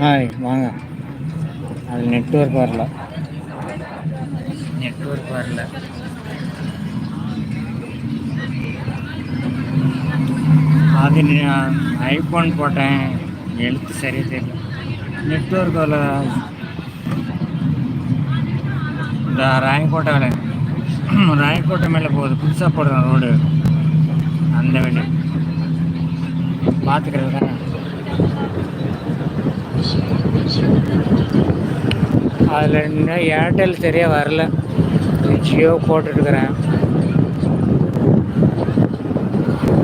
Hi வாங்க. அது network வரல. நெட்ஒர்க் வரல. அது ஐஃபோன் போட்டேன். எழுத்து சரியாக தெரியல. நெட்ஒர்க் வரல இந்த ராயக்கோட்டை வேலை. ராயக்கோட்டை மேலே போகுது. புதுசாக போடுறோம் ரோடு அந்த வேலை. பார்த்துக்கிறது தானே. அதில் இன்னும் ஏர்டெல் சரியாக வரல. ஜியோ போட்டுட்ருக்குறேன்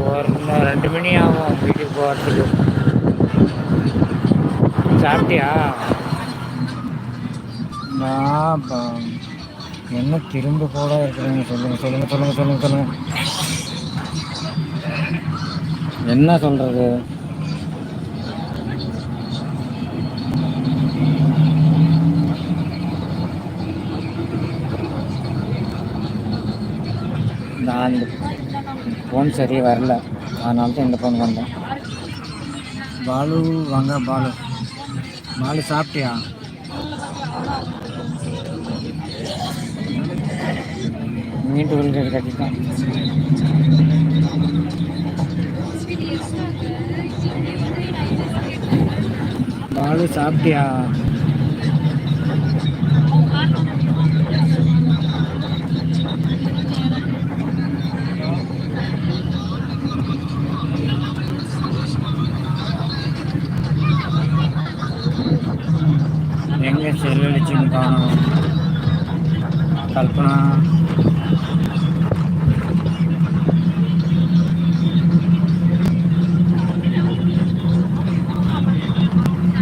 ஒரு இன்னும் ரெண்டு மணி ஆகும் வீட்டுக்கு போகிறதுக்கு சாப்பிட்டியா? நான் இப்போ என்ன திரும்ப கூட இருக்கிறீங்க சொல்லுங்கள் சொல்லுங்கள் சொல்லுங்கள் சொல்லுங்கள் சொல்லுங்கள் என்ன சொல்கிறது நான் இந்த ஃபோன் சரியாக வரல. அதனால தான் இந்த ஃபோன் வந்தேன். பாலு வாங்க பாலு. பாலு சாப்பிட்டியா? மீண்டு விழுந்தது கட்டிட்டான் பாலு சாப்பிட்டியா? எங்கே காணும் கல்பனா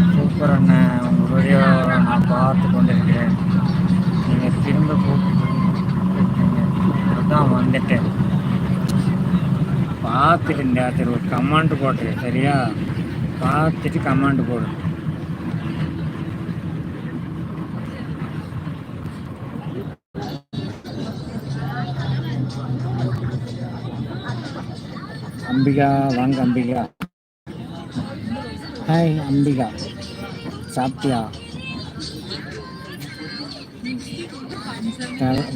சூப்பர் அண்ணன் உங்கள் வீடியோ நான் பார்த்து கொண்டிருக்கிறேன். நீங்கள் திரும்ப கூப்பிட்டு அதான் வந்துட்டேன் பார்த்துட்டு இந்த ஒரு கமாண்டு போட்டுரு சரியா? பார்த்துட்டு கமாண்டு போடு. அம்பிகா வாங்க அம்பிகா. ஹாய் அம்பிகா. சாப்பிட்டியா?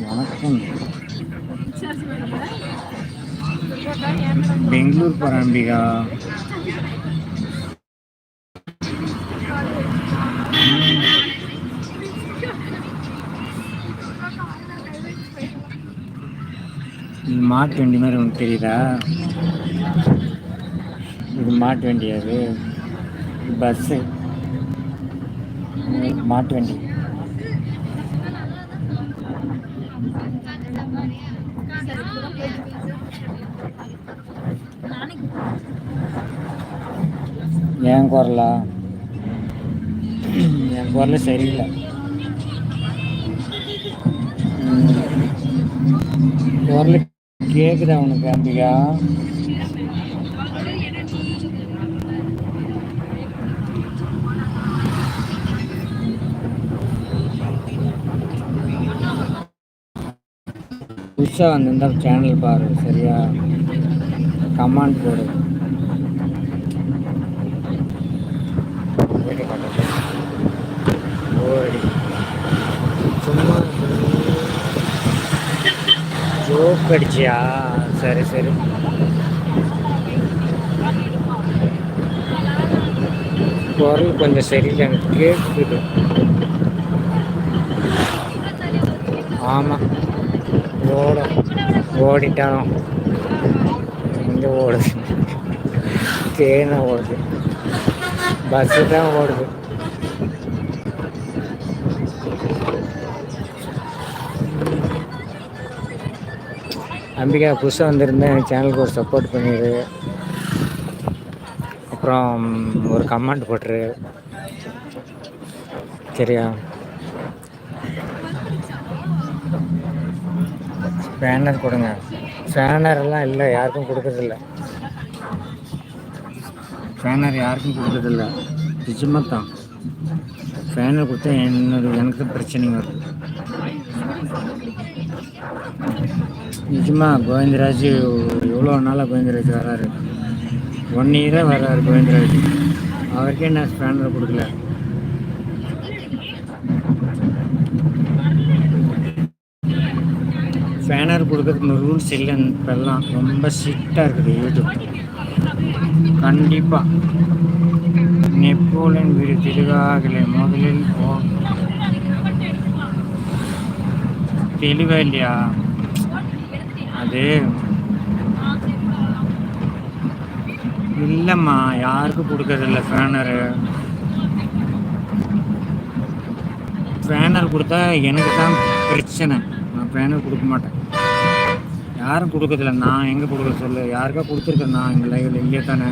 வணக்கம். பெங்களூர் போகிறேன் அம்பிகா. இது மாட்டு வண்டி மாதிரி உனக்கு தெரியுதா? இது மாட்டு வண்டி அது. பஸ்ஸு மாட்டு வண்டி. என் குரலா? என் குரல் சரியில்லை. ம். குரல் கேக்குதா உனக்கு அம்பிகா? புதுசாக வந்திருந்தால் சேனல் பாரு சரியா? கமெண்ட் போடு. ஓடி. சும்மா ஜோக் அடிச்சியா? சரி சரி. குரல் கொஞ்சம் சரியில்லை எனக்கு கேட்குது ஆமாம் ஓடும் ஓடிட்டான். எங்கே ஓடுது? தேனை ஓடுது. பஸ்ஸு தான் ஓடுது. அம்பிகா புதுசாக வந்திருந்தேன். சேனலுக்கு ஒரு சப்போர்ட் பண்ணிடு அப்புறம் ஒரு கமெண்ட் போட்டுரு. சரியா? பேனர் கொடுங்க. பேனர் எல்லாம் இல்லை யாருக்கும் கொடுக்கறதில்ல. பேனர் யாருக்கும் கொடுக்கறதில்ல. நிஜமாக தான் பேனர் கொடுத்தா என்னோட எனக்கு தான் பிரச்சனை வரும். நிஜமாக கோவிந்தராஜ் எவ்வளோ நாளாக கோவிந்தராஜ் வராரு? ஒன் இயராக வர்றாரு கோவிந்தராஜ். அவருக்கே நான் ஸ்பேனர் கொடுக்கல. ஃபேனர் கொடுக்கறதுக்கு ரூல்ஸ் இல்லைன்னு இப்போல்லாம் ரொம்ப ஸ்ட்ரிக்டாக இருக்குது யூடியூப் கண்டிப்பாக நெப்போலியன் வீடு தெளிவாகலை முதலில் போ. தெளிவா இல்லையா? அது. இல்லைம்மா யாருக்கும் கொடுக்கறதில்ல ஃபேனரு ஃபேனர் கொடுத்தா எனக்கு தான் பிரச்சனை. நான் ஃபேனர் கொடுக்க மாட்டேன். யாரும் கொடுக்கறதில்ல. நான் எங்கே கொடுக்க சொல்லு. யாருக்கா கொடுத்துருக்கேன் நான் எங்கள் லைவில் இங்கே தானே.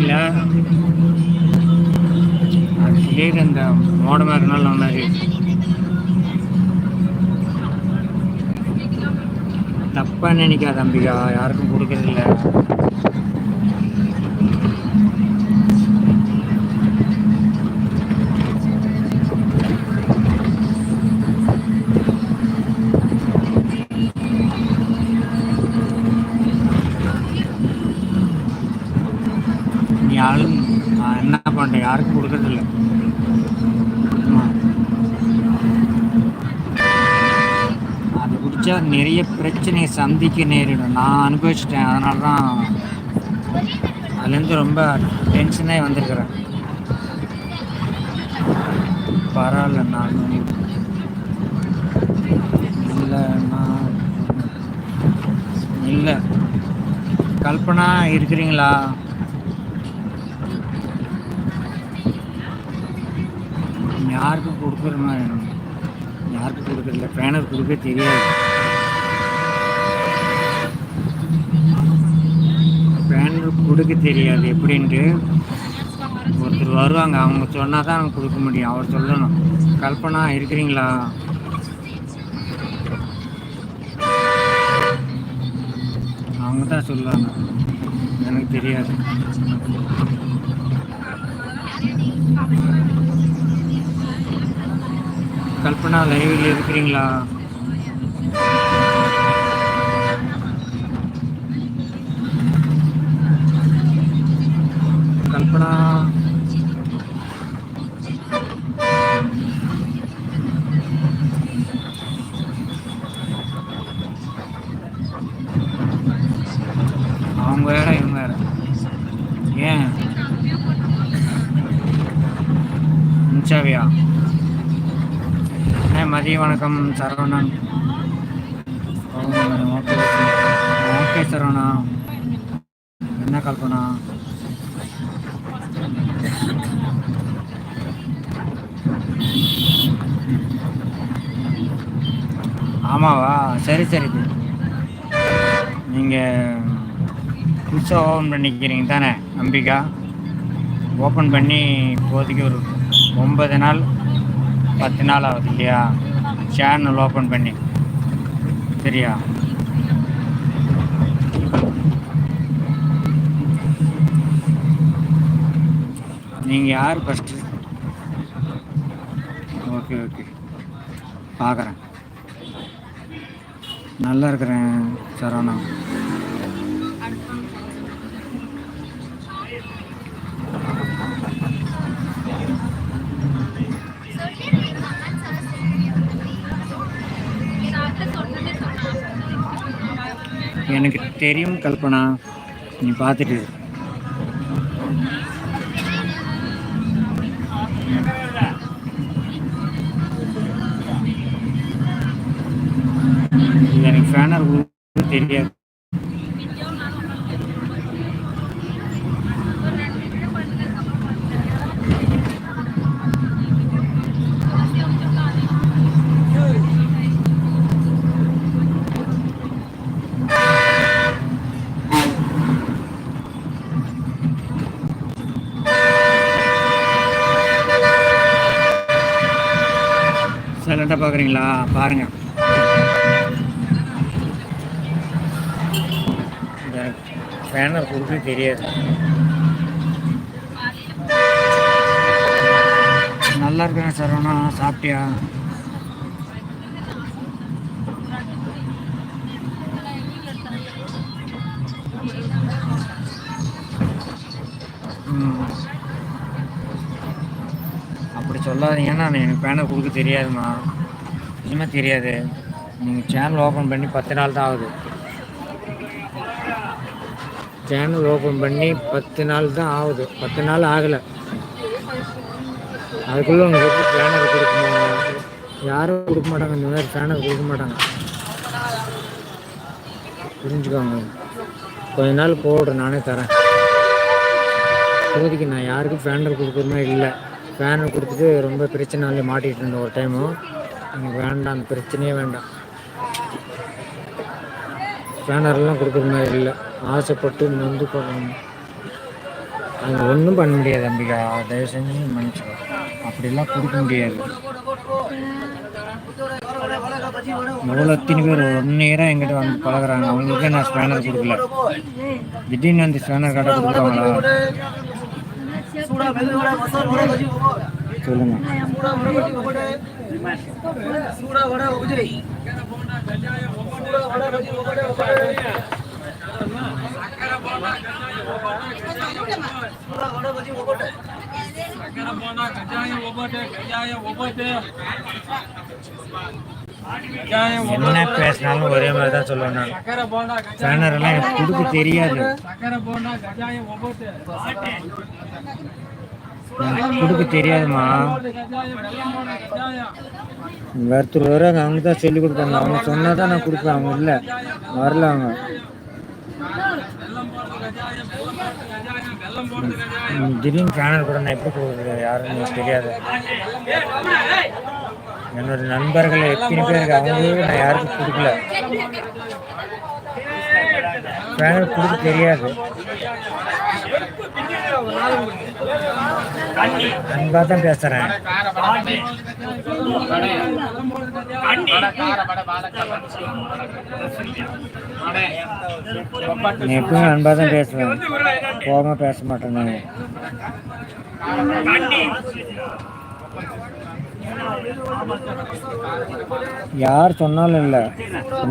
இல்லை. அது கிளியர் மோடமாக இருக்கனால ஒன்றாரு தப்பாக நினைக்காத அம்பிகா. யாருக்கும் கொடுக்கறதில்ல. நீ ஆளு நான் என்ன பண்ணுறேன் யாருக்கும் கொடுக்கறதில்ல. அது குடிச்சா நிறைய பிரச்சனையை சந்திக்க நேரிடும். நான் அனுபவிச்சிட்டேன். அதனால தான் அதுலேருந்து ரொம்ப டென்ஷனே வந்திருக்கிறேன். பரவாயில்ல நான் இல்லை நான் இல்லை. கல்பனா இருக்கிறீங்களா? யாருக்கும் கொடுக்குற மாதிரி யாருக்கும் கொடுக்கறதில்ல பேனர் கொடுக்க தெரியாது. பேனர் கொடுக்க தெரியாது. எப்படின்ட்டு ஒருத்தர் வருவாங்க. அவங்க சொன்னால் தான் நம்ம கொடுக்க முடியும். அவர் சொல்லணும். கல்பனா இருக்கிறீங்களா? அவங்க தான் சொல்லுவாங்க. எனக்கு தெரியாது. கல்பனா லைவில் இருக்கிறீங்களா? கல்பனா அண்ணே வணக்கம் Saravanan. Okay okay okay Saravana என்ன கல்பனா? ஆமாவா? சரி சரி. நீங்கள் புதுசாக ஓப்பன் பண்ணிக்கிறீங்க தானே அம்பிகா? ஓப்பன் பண்ணி இப்போதைக்கு ஒரு ஒன்பது நாள் பத்து நாள் ஆகுது இல்லையா? சேனல் ஓப்பன் பண்ணி. சரியா? நீங்கள் யார் ஃபஸ்ட்டு ஓகே ஓகே பார்க்குறேன் நல்லா இருக்கிறேன் சரவணா. எனக்கு தெரியும் கல்பனா. நீ பார்த்துட்டு எனக்கு ஃபேனர் தெரியாது. கரெக்டாக பார்க்குறீங்களா பாருங்கள் இந்த பேனர் கொடுக்க தெரியாது. நல்லா இருக்கேன் சரவணா சாப்பிட்டியா? அப்படி சொல்லாதீங்கன்னா நான் எனக்கு பேனர் கொடுக்க தெரியாதுமா நிச்சயமாக தெரியாது. நீங்கள் சேனல் ஓப்பன் பண்ணி பத்து நாள் தான் ஆகுது. சேனல் ஓப்பன் பண்ணி பத்து நாள் தான் ஆகுது. பத்து நாள் ஆகலை. அதுக்குள்ளே உங்களுக்கு எப்படி பேனர் மாட்டாங்க யாரும் கொடுக்க மாட்டாங்க. இந்த மாதிரி பேனர் கொடுக்க மாட்டாங்க. புரிஞ்சுக்கோங்க. கொஞ்ச நாள் போடுறேன் நானே தரேன். இப்போதைக்கு நான் யாருக்கும் ஃபேனர் கொடுக்குற மாதிரி இல்லை. ஃபேனர் கொடுத்துட்டு ரொம்ப பிரச்சனாலே மாட்டிகிட்டு இருந்தேன் ஒரு டைமும் எனக்கு வேண்டாம் அந்த பிரச்சனையே வேண்டாம். பேனர்லாம் கொடுக்குற மாதிரி இல்லை. ஆசைப்பட்டு நொந்து போகணும் அது ஒன்றும் பண்ண முடியாது அம்பிகா. தயவு செஞ்சு மன்னிச்சுக்கோ. அப்படிலாம் கொடுக்க முடியாது. எவ்வளோ அத்தனை பேர் ஒன் இயராக எங்கிட்ட வந்து பழகுறாங்க? அவங்களுக்கே நான் ஸ்பேனர் கொடுக்கல. திடீர்னு அந்த ஸ்பேனர் கடை கொடுக்குறாங்களா சொல்லுங்க. என்ன பேசினாலும் ஒரே மாதிரி தான் சொல்லுவேன் நான் ஸ்பேனர் எல்லாம் எனக்கு கொடுக்க தெரியாது. எனக்கு கொடுக்க தெரியாதுமா? ஒருத்தர் வராங்க அவங்க தான் சொல்லி கொடுப்பாங்க அவங்க சொன்னா தான் நான் கொடுப்பேன். அவங்க இல்லை. வரல அவங்க. திடீர்னு பேனர் கூட நான் எப்படி கொடுக்குறது யாருன்னு எனக்கு தெரியாது. என்னோட நண்பர்கள் எத்தனை பேர் இருக்கு அவங்களுக்கு நான் யாருக்கும் கொடுக்கல. பேனர் கொடுக்க தெரியாது. அன்பா தான் பேசுறேன். நீ எப்பவும் அன்பா தான் பேசுவேன். கோபமா பேச மாட்டேன் நான் யார் சொன்னாலும் இல்லை.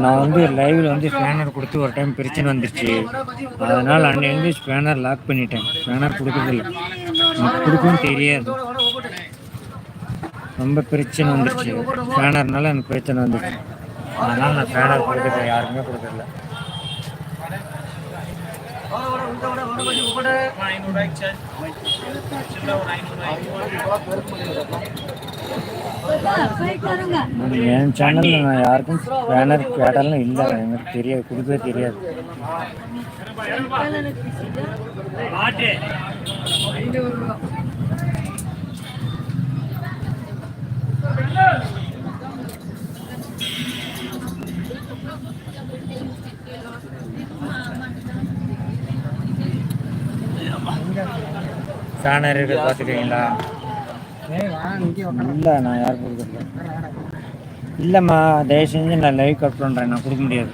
நான் வந்து லைவில் வந்து ஸ்பேனர் கொடுத்து ஒரு டைம் பிரச்சனை வந்துருச்சு. அதனால் அன்னையிலேருந்து ஸ்பேனர் லாக் பண்ணிட்டேன். ஸ்பேனர் கொடுக்குறதில்ல எனக்கு கொடுக்கும் தெரியாது. ரொம்ப பிரச்சனை வந்துருச்சு. ஸ்பேனர்னால எனக்கு பிரச்சனை வந்துருச்சு. அதனால் நான் ஸ்பேனர் கொடுக்குறது யாருக்குமே கொடுக்கறதில்ல என் சேனல் நான் யாருக்கும் பேனர் கேட்டாலும் இல்லை. எனக்கு தெரியாது. கொடுக்கவே தெரியாது. பேனர் இருக்கு பார்த்துக்கிறீங்களா இல்லை நான் யார் கொடுக்குறது? இல்லைம்மா தயவு செஞ்சு நான் லைவ் கட் பண்ணுறேன் நான் கொடுக்க முடியாது.